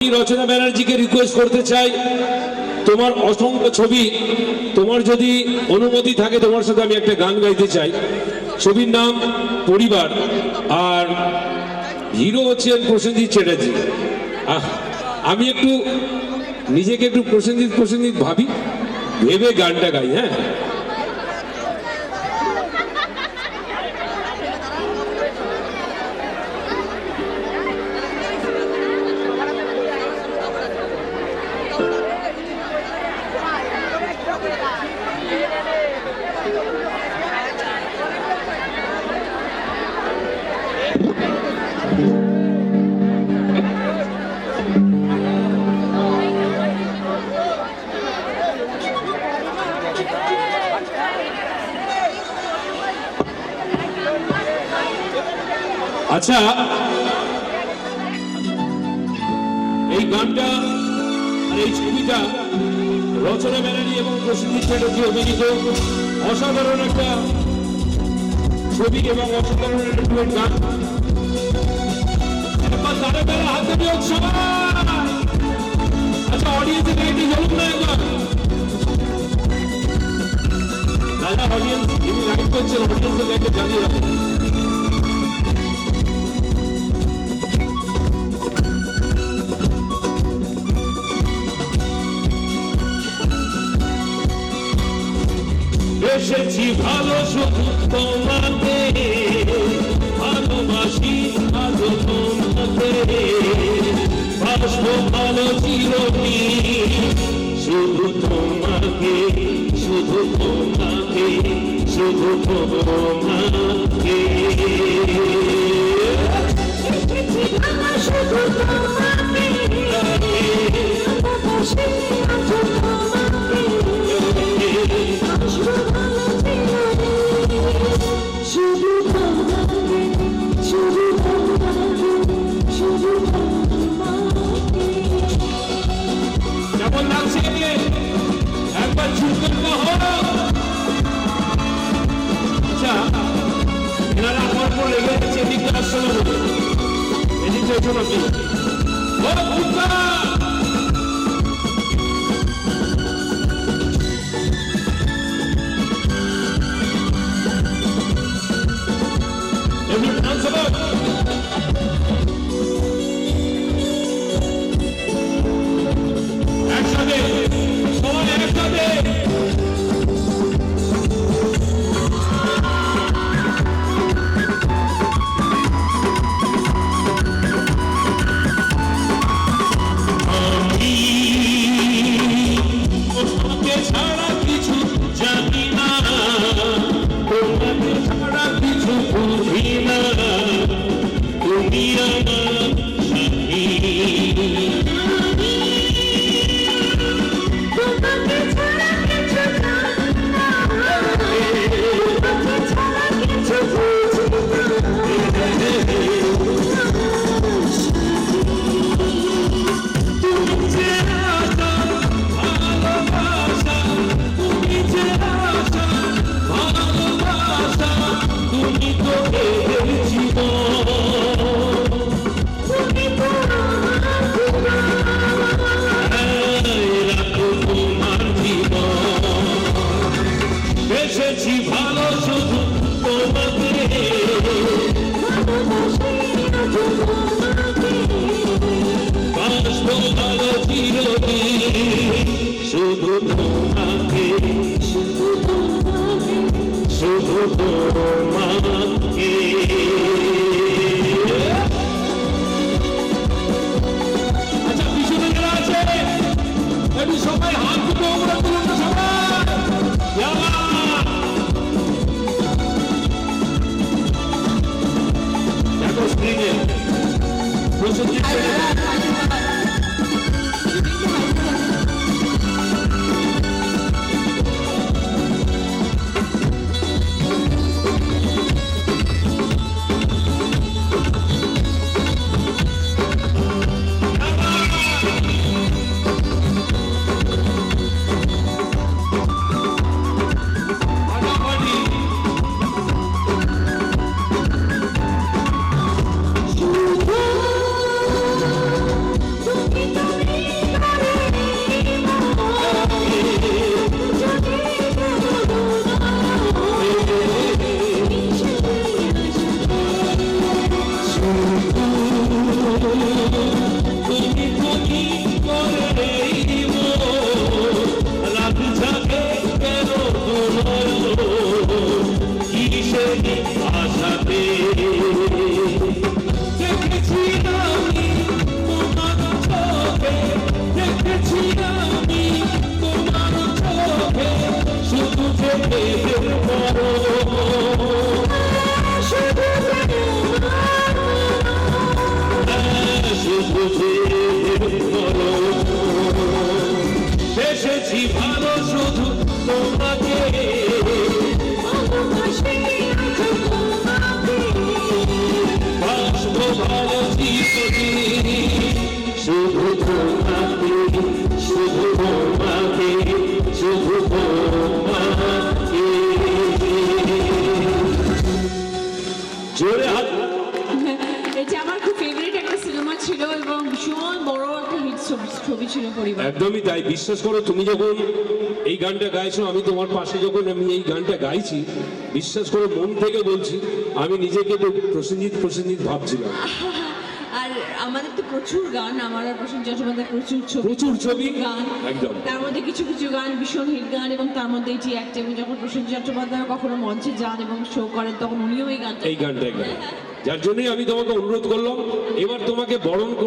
রচনা ব্যানার্জিকে রিকোয়েস্ট করতে চাই। তোমার অসংখ্য ছবি, তোমার যদি অনুমতি থাকে, তোমার সাথে আমি একটা গান গাইতে চাই। ছবির নাম পরিবার, আর হিরো হচ্ছেন প্রসেনজিৎ চ্যাটার্জি। আমি একটু নিজেকে একটু প্রসেনজিৎ প্রসেনজিৎ ভাবি, ভেবে গানটা গাই হ্যাঁ? আচ্ছা। এই গানটা আর এই ছবিটা রচনা ব্যানার্জি এবং প্রসেনজিৎ চ্যাটার্জি অভিনীত অসাধারণ একটা ছবি এবং অসাধারণ একটা গান। একবার সবাই আচ্ছা অডিয়েন্সে গাইতে জ্বলুন না একবার। দাদা অডিয়েন্স যিনি লাইভ করছেন অডিয়েন্সে গাইতে জানিয়ে রাখুন। এসেছি ভালো শুধু তোমাকে। ভালোবাসি ভালো তোমাকে। বাসবো ভালো চিরদিন। শুধু তোমাকে শুধু তোমাকে শুধু তোমাকে। আচ্ছা এনারা আমার উপর লেগে যাচ্ছে এদিকটা আসছে না বলে এদিকটা ভালো চিরদিন আচ্ছা পিছনে যারা আছে একটু সবাই হাত একদমই তাই। বিশ্বাস করো তুমি যখন এই গানটা গাইছো আমি তোমার পাশে যখন আমি এই গানটা গাইছি বিশ্বাস করো মন থেকে বলছি আমি নিজেকে তো প্রসেনজিৎ প্রসেনজিৎ ভাবছিলাম। আর আমাদের তো প্রচুর গান আমার আর প্রসেন চট্টোপাধ্যায় প্রচুর ছবি। প্রচুর ছবি? গান। একদম। তার মধ্যে কিছু কিছু গান ভীষণ হিট গান এবং তার মধ্যে এটি একটা এবং যখন প্রসেন চট্টোপাধ্যায় কখনো মঞ্চে যান এবং শো করেন তখন উনিও এই গানটা এই গানটা গান। যার জন্যই আমি তোমাকে অনুরোধ করলাম এবার তোমাকে বরণ কর-